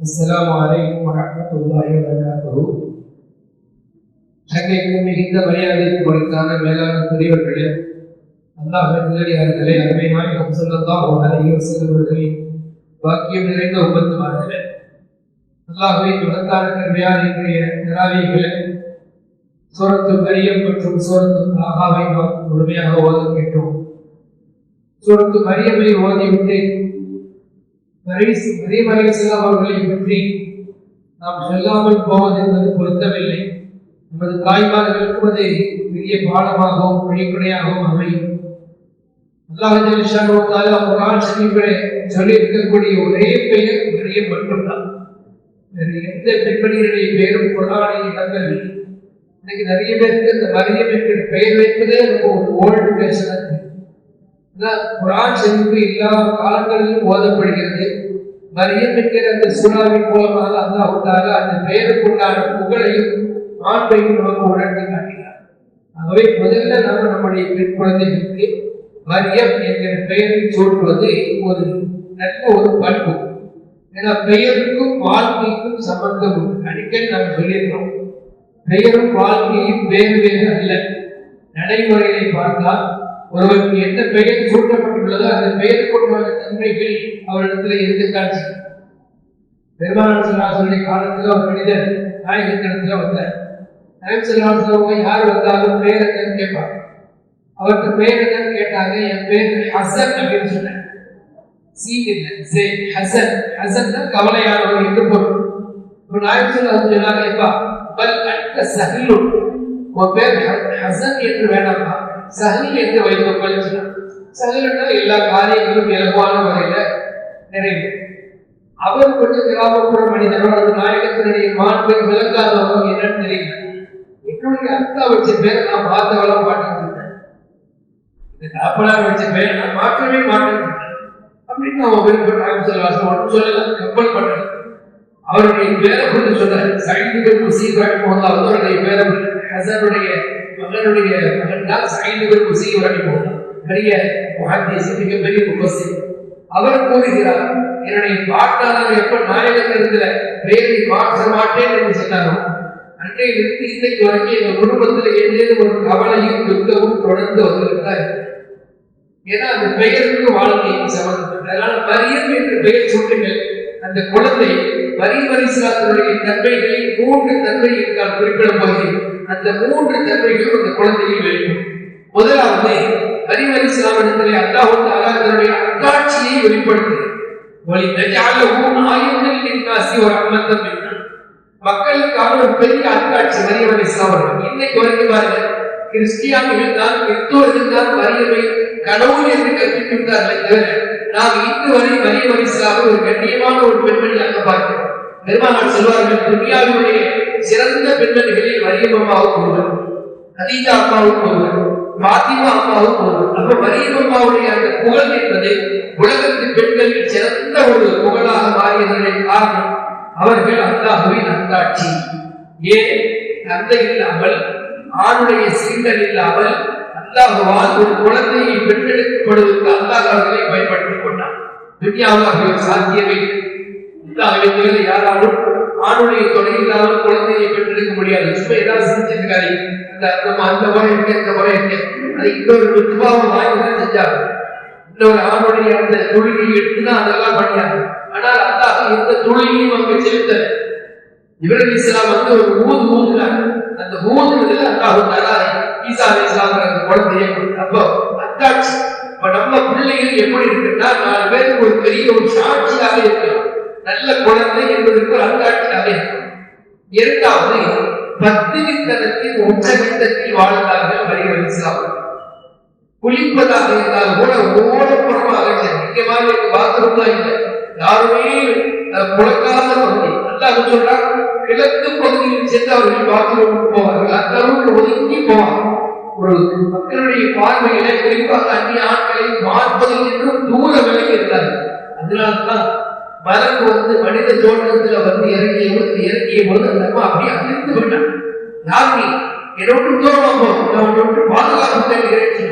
السلام عليكم ورحمة الله وبركاته சங்கைக்கும் மிகுந்த மரியாதைக்கு கொடுத்தான மேலான பெரியவர்களே அல்லாஹ் நல்லடியார்களே அருமை நாயகம் சொல்லலாம் அலைஹி வஸல்லம் வாக்கியம் நிறைந்த உபத்துமார்களே அல்லாஹ்வை மகத்தான கருமையான இன்றைய நிராவிகளை சூரத்து மரியம் மற்றும் சூரத்து ஆகாவை நாம் முழுமையாக ஓத கேட்டோம் சூரத்து மரியமை ஓதிவிட்டு மரியம் செல்லம் அவர்களை பற்றி நாம் சொல்லாமல் போவது என்பது பொருத்தமில்லை. நமது தாய்மார்களுக்கும் அது பெரிய பாடமாகவும் வெளிப்படையாகவும் அமையும். அல்லாஹ் ஜலிஷானுவத்தால் குரான் ஷரீஃபிலே சொல்லி இருக்கக்கூடிய ஒரே பெயர் பெரிய மட்டும்தான் வேறு எந்த பெண்மணிகளுடைய பெயரும் குரானில் இடங்கள் இன்னைக்கு நிறைய பேருக்கு இந்த மரியம் என்கிற பெயர் வைப்பதே ரொம்ப ஒரு ஓல்டு பேசுறது குரான் செழிப்பு எல்லா காலங்களிலும் ஓதப்படுகிறது. மரியம் என்கிற அந்த சூறாவின் மூலமாக அல்லாஹ் தாலா அந்த பெயருக்குண்டான புகழையும் ஆண்மையும் நமக்கு உணர்த்தி காட்டினார். ஆகவே முதல்ல நம்ம நம்முடைய பெண் குழந்தைகளுக்கு மரியம் என்கிற பெயரை சூட்டுவது ஒரு நல்ல ஒரு பண்பு. ஏன்னா பெயருக்கும் வாழ்க்கைக்கும் சம்பந்தம் உண்டு. அடிக்கடி நாம் சொல்லியிருக்கிறோம் பெயரும் வாழ்க்கையும் வேறு வேறு அல்ல. நடைமுறையை பார்த்தால் ஒருவருக்கு எந்த பெயர் சூட்டப்பட்டுள்ளதோ அந்த பெயர் கொண்டுள்ள தன்மைகள் அவரிடத்துல இருக்கத்தான் செய்யும் பெருமாள் சராசனுடைய காலத்தில் ஒரு மனிதர் நாயகத்திடத்துல வந்தார். நாயகம் செல்வாசனவங்க யார் வந்தாலும் பெயர் என்னன்னு கேட்பாங்க அவருக்கு பெயர் என்னன்னு கேட்டாங்க என் பேர் ஹசன் அப்படின்னு சொன்னார். சீன் இல்லை சே ஹசன். ஹசன் தான் கவலையானவர் என்று பொருள். இப்போ நாயகம் செல்வாசன் சொன்னாங்க எப்பா பல் அட்ட சஹிலுன் உன் பேர் ஹசன் என்று வேணாமா சகல் என்று வைத்துக்கொள் சொன்னார் சஹில்னா எல்லா காரியங்களும் இலகுவான முறையில நிறைவு. அவர் கொஞ்சம் கிராமப்புற மனிதனோ அது நாயகத்தினுடைய மாண்பை விளக்காதவங்க என்னன்னு தெரியல என்னுடைய அக்கா வச்ச பேர் நான் பார்த்தவெல்லாம் மாட்டிட்டு இருந்தேன் இந்த வச்ச பேர் நான் மாற்றவே மாட்டேன் அப்படின்னு அவன் விருப்பம் செல்வாசம் ஒன்றும் சொல்லல கப்பல் பண்ணல. அவருடைய பேரை கொஞ்சம் சொன்னார். சைடுகள் முசீபர் போனால் அவருடைய பேரை ஹசனுடைய மகனுடைய மகன் தான் சைடுகள் முசீபர் போனார் பெரிய மகாதேசி மிகப்பெரிய முகசி அவர் கூறுகிறார் என்னுடைய பாட்டாளர் எப்ப நாயகத்திடத்துல பேரை மாற்ற மாட்டேன் என்று சொன்னாரோ? அன்றையிலிருந்து இன்றைக்கு வரைக்கும் எங்க குடும்பத்தில் ஏதேனும் ஒரு கவலையும் துக்கமும் தொடர்ந்து வந்திருந்தார் ஏன்னா அந்த பெயருக்கு வாழ்க்கைக்கு சம்பந்தப்பட்ட அதனால பரியம் என்று பெயர் சொல்லுங்கள். அந்த குழந்தை வரி வரிசாக்களுடைய தன்மைகளில் மூன்று தன்மைகள் நான் குறிப்பிடும்போது அந்த மூன்று தன்மைகளும் அந்த குழந்தையில் வெளிப்படும். முதலாவது வரி வரிசாமிடத்திலே அல்லாஹூர் தாலா தன்னுடைய அக்காட்சியை வெளிப்படுத்துகிறது வழி நஜாலவும் ஆயுதம் நின்காசி ஒரு அம்மந்தம் என்ன மக்களுக்காக ஒரு பெரிய அத்தாட்சி வரியவரை சாவரம் இன்னைக்கு வரைக்கும் பாருங்க கிறிஸ்டியானிகள் தான் கிறிஸ்துவர்கள் தான் வரியவை கடவுள் என்று நாம் இன்று வரை மரியம் அலிஸ்லாமை ஒரு கண்ணியமான ஒரு பெண்மணியாக பார்க்கிறோம். பெருமானார் சொல்வார்கள் துனியாவினுடைய சிறந்த பெண்மணிகளில் மரியம் ஒருவர் கதீஜா அம்மாவும் ஒருவர் பாத்திமா அம்மாவும் ஒருவர். அப்ப மரியம் அந்த புகழ் என்பது உலகத்து பெண்களில் சிறந்த ஒரு புகழாக மாறியதனை காரணம் அவர்கள் அல்லாஹுவின் அந்தாட்சி. ஏன்? தந்தை இல்லாமல் ஆணுடைய சீண்டல் இல்லாமல் அல்லாஹுவால் ஒரு குழந்தையை பெற்றெடுக்கப்படுவதற்கு அல்லாஹ் பயன்படுத்திக் கொண்டான். துன்யாவில் சாத்தியமே யாராலும் ஆணுடைய துணை இல்லாமல் குழந்தையை பெற்றெடுக்க முடியாது. சும்மா ஏதாவது செஞ்சிருக்காரு. அந்த நம்ம அந்த முறை இருக்கு இந்த முறை அது இன்னொரு வாங்கி செஞ்சாங்க இன்னொரு ஆணுடைய அந்த தொழிலை அதெல்லாம் பண்ணியாங்க ஆனால் அல்லாஹ் எந்த தொழிலையும் அங்க செலுத்தல. இவர்கள் இஸ்லாம் வந்து ஒரு ஊது ஊதுனாங்க அந்த ஊதுனதுல அல்லாஹ் தலா ஈசா அலி அந்த குழந்தைய அப்போ அத்தாட்சி இப்ப நம்ம பிள்ளைகள் எப்படி இருக்குன்னா நாலு பேருக்கு ஒரு பெரிய ஒரு சாட்சியாக இருக்கலாம். நல்ல குழந்தை என்பதற்கு ஒரு அத்தாட்சியாக இருக்கும் இரண்டாவது பத்திரித்தனத்தின் உச்சகட்டத்தில் வாழ்ந்தார்கள் மரியம் இஸ்லாம் குளிப்பதாக இருந்தால் கூட ஓடப்புறமாக முக்கியமாக பாத்ரூம் தான் இல்லை. யாருமே புழக்காத பகுதி. அல்லாஹ் சொல்றான் கிழக்கு பகுதியில் சென்று அவர்கள் பாத்ரூமுக்கு போவார்கள். அந்த அளவுக்கு ஒதுங்கி போவாங்க ஒரு மக்களுடைய பார்வையில குறிப்பாக அந்நிய ஆட்களை பார்ப்பது என்றும் தூர விலகி இருந்தார்கள் அதனால்தான் மலக்கு வந்து மனித தோட்டத்துல வந்து இறங்கிய போது இறங்கிய போது அந்த அம்மா அப்படியே அதிர்ந்து விட்டான். யாருமே நீ தூரமா போ. நான் உன்னோட பாதுகாப்பு இறைச்சி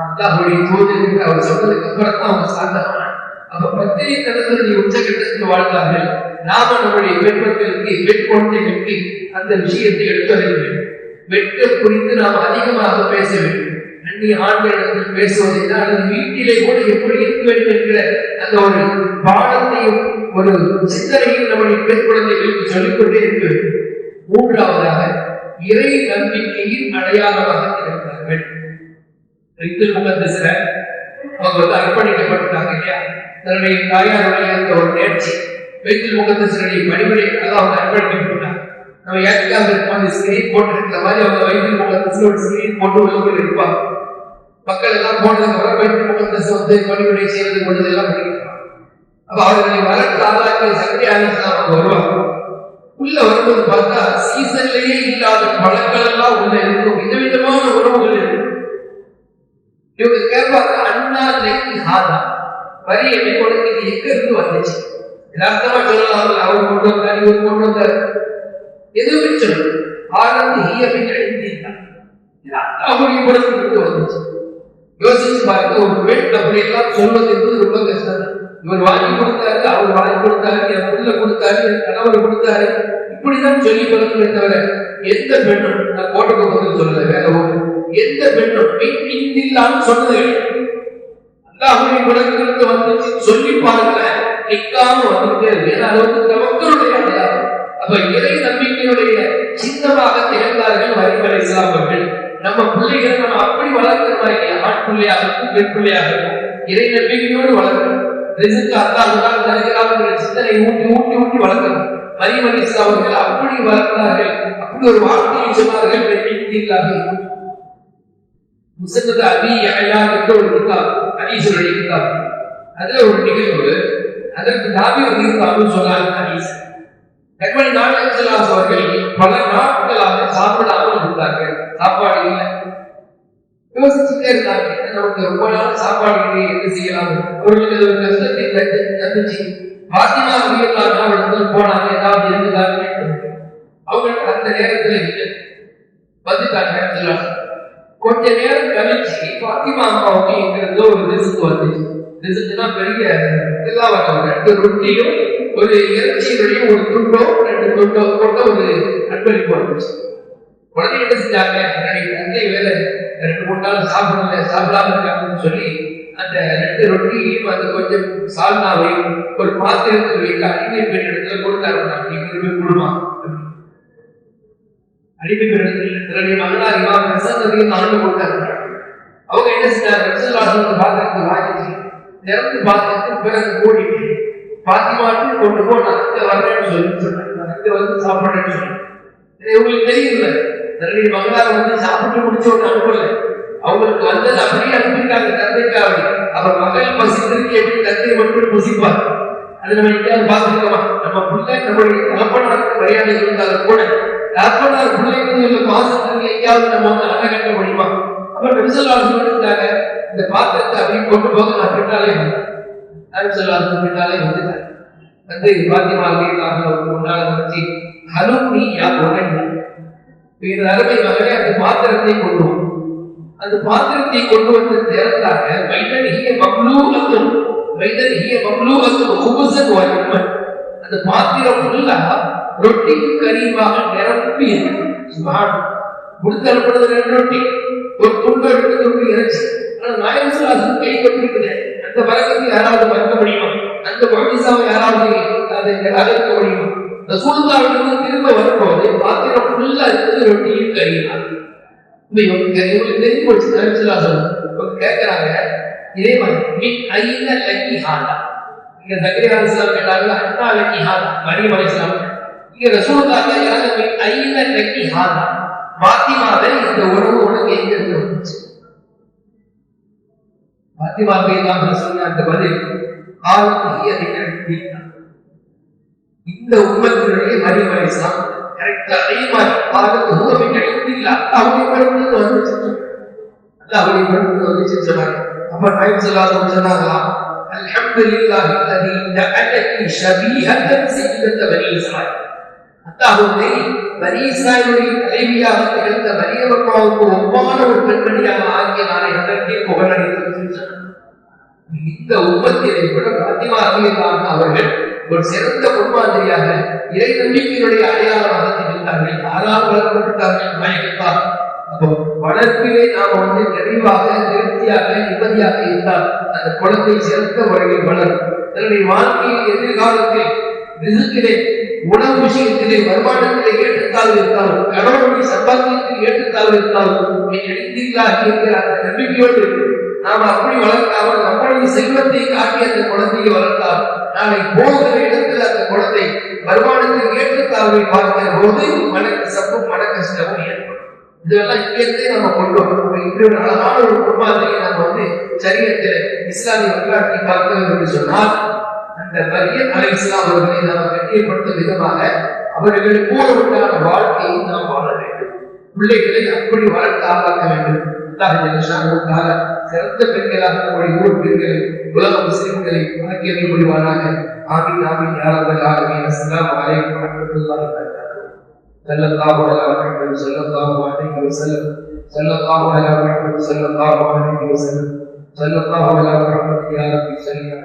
அல்லாஹுடைய தூதருக்கு அவர் சொன்னதுக்கு அப்புறம் தான் அவங்க சாந்தமான அப்ப பத்தினி தனத்தினுடைய உச்சகட்டத்தில் வாழ்ந்தார்கள். நாம நம்முடைய பெண்மக்களுக்கு பெண் குழந்தைகளுக்கு அந்த விஷயத்தை எடுக்க வேண்டும் வெட்ட குறித்து நாம் அதிகமாக பேச வேண்டும் அந்நிய ஆண்களிடத்தில் பேசுவதை அல்லது வீட்டிலே கூட எப்படி இருக்க வேண்டும் என்கிற அந்த ஒரு பாடத்தையும் ஒரு சிந்தனையும் நம்முடைய பெண் குழந்தைகளுக்கு சொல்லிக்கொண்டே இருக்க வேண்டும் மூன்றாவதாக இறை நம்பிக்கையின் அடையாளமாக இருக்கிறார்கள். ரித்துல் முகத்தசில அவங்க வந்து அர்ப்பணிக்கப்பட்டாங்க இல்லையா? தன்னுடைய தாயாருடைய அந்த ஒரு நேர்ச்சி. வைத்தில் முகத்தசினுடைய வழிமுறை அதாவது அர்ப்பணிக்கப்பட்டு நம்ம ஏற்கனவே அந்த ஸ்கிரீன் போட்டிருக்கிற மாதிரி அவங்க வயிற்று முகத்தசில ஒரு ஸ்கிரீன் போட்டு உள்ளவர்கள் இருப்பாங்க. மக்கள் எல்லாம் போனதுக்கு அப்புறம் வைத்திய முகத்தசு வந்து பணிபுரை செய்வது பொழுது எல்லாம் பண்ணிக்கிறாங்க அப்ப அவர்களை வளர்த்து ஆளாக்கள் சக்தி ஆலோசனை வருவாங்க. உள்ள வரும்போது பார்த்தா சீசன்லயே இல்லாத பழங்கள் எல்லாம் உள்ள இருக்கும் விதவிதமான உணவுகள் இருக்கும் இவங்க கேட்பாங்க அண்ணா நெக்கி ஹாதா. வரி எப்படி கொடுக்கிறது எங்க இருந்து வந்துச்சு? யதார்த்தமா சொல்லலாம். அவர் கொண்டு வந்தார் இவர் கொண்டு வந்தார். எதுவுமே சொல்லு ஆனந்த் ஈயமின் எழுந்திருந்தான் இது அத்தாவுடைய வந்துச்சு யோசிச்சு பார்க்க ஒரு பெண் அப்படி எல்லாம் சொல்வது என்பது ரொம்ப கஷ்டம். இவர் வாங்கி கொடுத்தாரு அவர் வாங்கி கொடுத்தாரு என் புள்ள கொடுத்தாரு என் கணவர் கொடுத்தாரு. இப்படிதான் சொல்லி கொடுக்கவே தவிர எந்த பெண்ணும் நான் கோட்டை பக்கத்தில் சொல்லல வேற ஒரு எந்த பெண்ணும் பெண் இல்லாமல் சொன்னது அல்லாஹுடைய குணத்திலிருந்து வந்துச்சு சொல்லி பாருங்க நிற்காம வந்துட்டே இருக்கு. ஏன்னா அது வந்து தமக்களுடைய அப்ப இறை நம்பிக்கையுடைய சின்னமாக திகழ்ந்தார்கள் வரிகள் இஸ்லாமர்கள் நம்ம பிள்ளைகளை நம்ம அப்படி வளர்க்கிறோமா இல்லையா ஆண் பிள்ளையாகட்டும் பெண் பிள்ளையாகட்டும் இறை நம்பிக்கையோடு வளர்க்கணும். ரிசுக்கு அல்லாஹுதான் தருகிறாங்கிற சிந்தனை ஊட்டி ஊட்டி ஊட்டி வளர்க்கணும். மரியம் இஸ்லாமர்கள் அப்படி வளர்த்தார்கள் அப்படி ஒரு வார்த்தையை சொன்னார்கள் இல்லாமல் முசன்னது அபி யஹ்யா என்ற ஒரு கிதாப் ஹதீஸுடைய கிதாப். அதுல ஒரு நிகழ்வு. அதற்கு தாவி ரலியல்லாஹு சொன்னாங்க ஹதீஸ். கண்மணி நாயகம் அவர்கள் பல நாட்களாக சாப்பிடாமல் இருந்தார்கள். சாப்பாடு இல்லை. யோசிச்சுட்டே இருந்தாங்க நமக்கு ரொம்ப நாள் சாப்பாடு இல்லை என்ன செய்யலாம்? அவர்களுக்கு ஒரு கஷ்டத்தை தந்து- தந்துச்சு பாத்திமா ரலியல்லாஹு அவர்கள் போனாங்க ஏதாவது இருந்தாங்க அவங்களுக்கு அந்த நேரத்தில் இல்லை. வந்துட்டாங்க கொஞ்ச நேரம் கழிச்சு பாத்திமா அம்மாவுக்கு எங்க ஒரு ரிஸ்க் வந்துச்சு. ரிசுக்குனா பெரிய எல்லாம் ரெண்டு ரொட்டியும் ஒரு இறைச்சியினுடைய ஒரு துண்டோ ரெண்டு துண்டோ போட்ட ஒரு அன்பளிப்பு வந்துச்சு உடனே என்ன செஞ்சாங்க? தந்தை வேலை ரெண்டு மூணு நாள் சாப்பிடல சாப்பிடாம இருக்காங்கன்னு சொல்லி அந்த ரெண்டு ரொட்டியையும் அந்த கொஞ்சம் சால்னாவையும் ஒரு பாத்திரத்தில் வைத்து அடிமை பெண் இடத்துல கொடுத்தாரு. நீ திரும்பி கொடுமா? அடிமை பெண் தன்னுடைய மகனார் இமாம் ஹசன் நபியும் ஆண்டு கொடுத்தாரு. அவங்க என்ன செஞ்சாங்க? ரசூலுல்லாஹி பாத்திரத்தை வாங்கிச்சு திறந்து பாத்திரத்து பிறகு மூடிட்டு பாத்திமாட்டு கொண்டு போ நான் அங்க சொல்லி சொன்னாங்க அங்க வந்து சாப்பிடுறேன்னு சொன்னேன். இது உங்களுக்கு தெரியும்ல தன்னுடைய மகனார் வந்து சாப்பிட்டு முடிச்ச உடனே அனுப்பல. அவங்களுக்கு வந்தது அப்படியே அனுப்பியிருக்காங்க தந்தைக்காக. அவர் மகள் பசித்திருக்கு எப்படி தந்தை மட்டும் புசிப்பார்? அது நம்ம எங்கேயாவது பார்த்துருக்கோமா நம்ம பிள்ளை நம்மளுடைய தகப்பனாருக்கு மரியாதை இருந்தாலும் கூட தகப்பனார் பிள்ளைக்கு உள்ள பாசத்துக்கு எங்கேயாவது நம்ம வந்து அழகட்ட முடியுமா? அவர் நபிசல்லாஹு சொல்லிட்டாங்க இந்த பாத்திரத்தை அப்படி கொண்டு போக நான் பின்னாலே நபிசல்லாஹு பின்னாலே வந்துட்டாங்க வந்து பாத்திமா அல்லாஹ் முன்னால வச்சு ஹலோ நீ யா உடனே இது அருமை மகனே அந்த பாத்திரத்தை கொண்டு வா. அந்த பாத்திரத்தை கொண்டு வந்து திறந்தாங்க வைதன் ஹிய மம்லூஅத்துன் வைதன் ஹிய மம்லூஅத்துன் ஹுபஸன் வ லஹ்மன் அந்த பாத்திரம் ஃபுல்லா ரொட்டிக்கு கரியுமாக நிரப்பி இருக்கு. சுபான் ரெண்டு ரொட்டி ஒரு துண்டு எடுத்து துண்டு இறைச்சி. ஆனா நாயகசுலாசன் கை கொண்டிருக்குது அந்த வரக்கத்தை யாராவது மறக்க முடியுமா? அந்த மகிழ்ச்சாவை யாராவது அதை அகற்க முடியுமா? இந்த சூழ்நிலை திரும்ப வரும்போது பாத்திரம் ஃபுல்லா இருக்குது ரொட்டியும் கரியும் இப்ப இவங்களுக்கு தெரிஞ்சு போச்சு நபிசுல்லாசன் இவங்க கேட்கறாங்க இதே மாதிரி மின் ஐந்த லக்கி ஹாதா இங்க தக்ரியா அலிஸ்லாம் கேட்டாங்க அண்ணா லக்கி ஹாதா மரியம் அலிஸ்லாம் இங்க ரசூலுல்லாஹ் கேட்கறாங்க மின் ஐந்த லக்கி பாத்திமாவை இந்த உறவோடு எங்கிருந்து வந்துச்சு பாத்திமா பேலாம் சொன்ன அந்த பதில் ஆளுக்கு நிகழ்ச்சி இந்த உம்மத்தினுடைய மரியம் அலிஸ்லாம் கரெக்டா அதே மாதிரி ஆளுக்கு உணவை கிடைக்கும் அவருடைய பருவத்துக்கு வந்துச்சு அல்லாஹ்வுடைய வந்துச்சு சொன்னாங்க அப்ப நாயம் சொல்லாத சொன்னாங்களா பனி இஸ்ராயிலுடைய தலைவியாக திகழ்ந்த மரியமம்மாவுக்கு ஒப்பான ஒரு பெண்மணியாக ஆகிய நாளை அதற்கே புகழடைத்து சொன்னார் இந்த உம்மத்திலே கூட பாத்திமா அவர்கள் ஒரு சிறந்த முன்மாதிரியாக இறை நம்பிக்கையினுடைய அடையாளமாக திகழ்ந்தார்கள். யாரால் வளர்க்கப்பட்டார்கள்? பயணித்தார் அப்போ வளர்ப்பிலே நாம் வந்து தெளிவாக திருப்தியாக நிம்மதியாக இருந்தால் அந்த குழந்தை சிறந்த முறையில் வளரும். தன்னுடைய வாழ்க்கையில் எதிர்காலத்தில் ரிசுக்கிலே உணவு விஷயத்திலே வருமானத்திலே ஏற்றத்தாழ்வு இருந்தாலும் கடவுளுடைய சம்பாத்தியத்தில் ஏற்றத்தாழ்வு இருந்தாலும் நீ எழுந்தீர்களாக இருக்கிற அந்த நம்பிக்கையோடு நாம் அப்படி வளர்க்காமல் நம்மளுடைய செல்வத்தை காட்டி அந்த குழந்தையை வளர்த்தால் நாளை போகிற இடத்தில் அந்த குழந்தை வருமானத்தில் ஏற்றத்தாழ்வை பார்க்கிற போது மன மனக்கசப்பும் மன கஷ்டமும் ஏற்படும். இதெல்லாம் இங்கிருந்தே நம்ம கொண்டு வரணும். இப்படி ஒரு அழகான ஒரு குடும்பத்தை நம்ம வந்து சரியத்தில் இஸ்லாமிய வரலாற்றை பார்க்கணும் என்று சொன்னால் அந்த மரியன் அலை இஸ்லாம் அவர்களை நாம் கட்டியப்படுத்தும் விதமாக அவர்கள் பூர்வமான வாழ்க்கையை நாம் வாழ வேண்டும் பிள்ளைகளை அப்படி வளர்த்து ஆளாக்க வேண்டும் அல்லாஹ் ஜல்லஷானுக்காக சிறந்த பெண்களாக நம்முடைய ஊர் பெண்களை உலக முஸ்லிம்களை வழக்கியல் புரிவானாக ஆமீன் ஆமீன் யாராவது ஆமீன் அஸ்ஸலாமு அலைக்கும் வரஹ்மத்துல்லாஹி வபரகாத்துஹு صلى الله على محمد صلى الله عليه وسلم صلى الله على محمد صلى الله عليه وسلم صلى الله على محمد يا رب صل عليه